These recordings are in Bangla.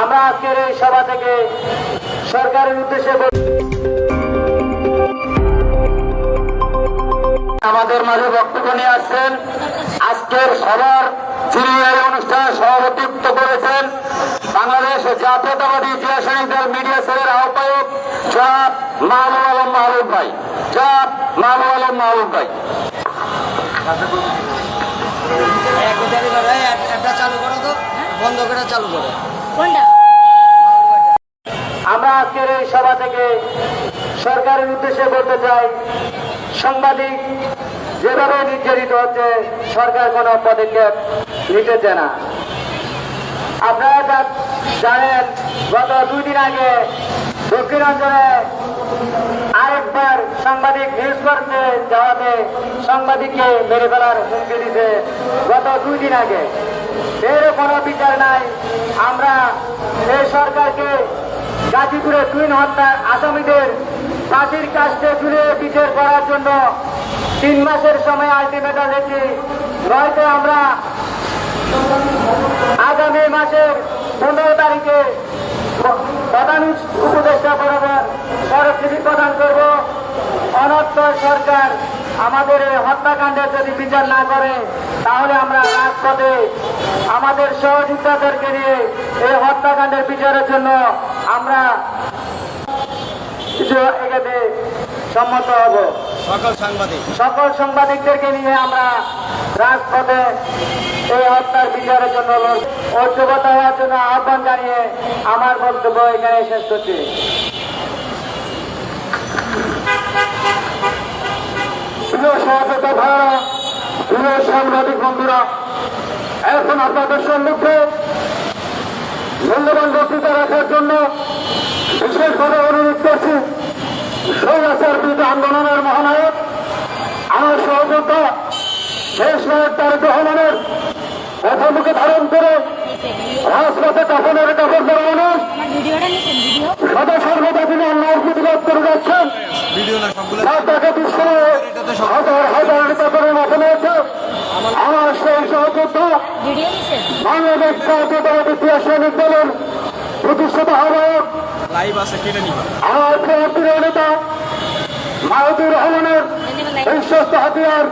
আমরা আজকের এই সভা থেকে সরকারের উদ্দেশ্যে আমাদের মাঝে বক্তব্য নিয়ে আসছেন। আজকের সভার এই অনুষ্ঠানে সভাপতিত্ব করেছেন, বাংলাদেশ জাতীয়তাবাদী জিয়া দল মিডিয়া সেলের আহ্বায়ক জনাব মাহবুব আলম মাহবুব ভাই। জনাব মাহবুব আলম মাহবুব ভাই। চালু করো তো। বন্ধ করে চালু করো। আমরা আজকের এই সভা থেকে সরকারের উদ্দেশ্যে বলতে চাই, সাংবাদিক যেভাবে নির্যাতিত হচ্ছে, সরকার কোন পদক্ষেপ নিতেছে না। আপনারা জানেন, গত দুই দিন আগে দক্ষিণাঞ্চলে সাংবাদিক নিউজ করতে যাওয়াতে সাংবাদিককে মেরে ফেলার হুমকি দিতে গত দুই দিন আগে। এর কোনো বিচার নাই। আমরা এই সরকারকে গাজীপুরে টুইন হত্যার আসামিদের ফাঁসির কাছে তুলে বিচার করার জন্য তিন মাসের সময় আলটিমেটাম দিয়েছি নয়তো আমরা আগামী মাসের পনেরো তারিখে প্রধান উপদেষ্টা বরাবর স্মারকলিপি প্রদান করব অনর্থ সরকার আমাদের এই হত্যাকাণ্ডের যদি বিচার না করে তাহলে আমরা রাজপথে আমাদের সহযোগিতাদেরকে নিয়ে এই হত্যাকাণ্ডের বিচারের জন্য আমরা কিছু এগেতে সম্মত হব সকল সাংবাদিক সকল সাংবাদিকদেরকে নিয়ে আমরা রাজপথে এই হত্যার বিচারের জন্য। ঐক্যবদ্ধ হওয়ার জন্য আহ্বান জানিয়ে আমার বক্তব্য এখানে শেষ করছি প্রিয় ভাইরা প্রিয় সাংবাদিক বন্ধুরা এখন আপনাদের সম্মুখে মূল্যবান বক্তৃতা রাখার জন্য বিশেষভাবে অনুরোধ করছি সৌরাচার বিরুদ্ধে আন্দোলনের মহানায়ক আমার সহযোদ্ধা শেষ নায়ক তার রহমানের মুখে ধারণ করে রাজপথে কাফনের কাপড় পরা মানুষ সদা সর্বদা তিনি প্রতিবাদ করে যাচ্ছেন ভিডিও না সবগুলো তার তাকে দুঃসময়ে হাজার হাজার নেতা করে আমার সেই সহযোদ্ধা বাংলাদেশ জাতীয়তাবাদী ইতিহাস সৈনিক দলের প্রতিষ্ঠাতা আহ্বায়ক। লাইভ আছে কেটে নিবা। আমার প্রিয় নেতা মাহবুর রহমানের বিশ্বস্ত হাতিয়ার।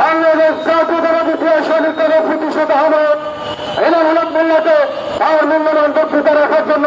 বাংলাদেশ জাতীয়তাবাদী ইতিহাস সৈনিক দলের প্রতিষ্ঠাতা আহ্বায়ক এনাম হলক মোল্লাকে তার মূল্যবান বক্তৃতা রাখার জন্য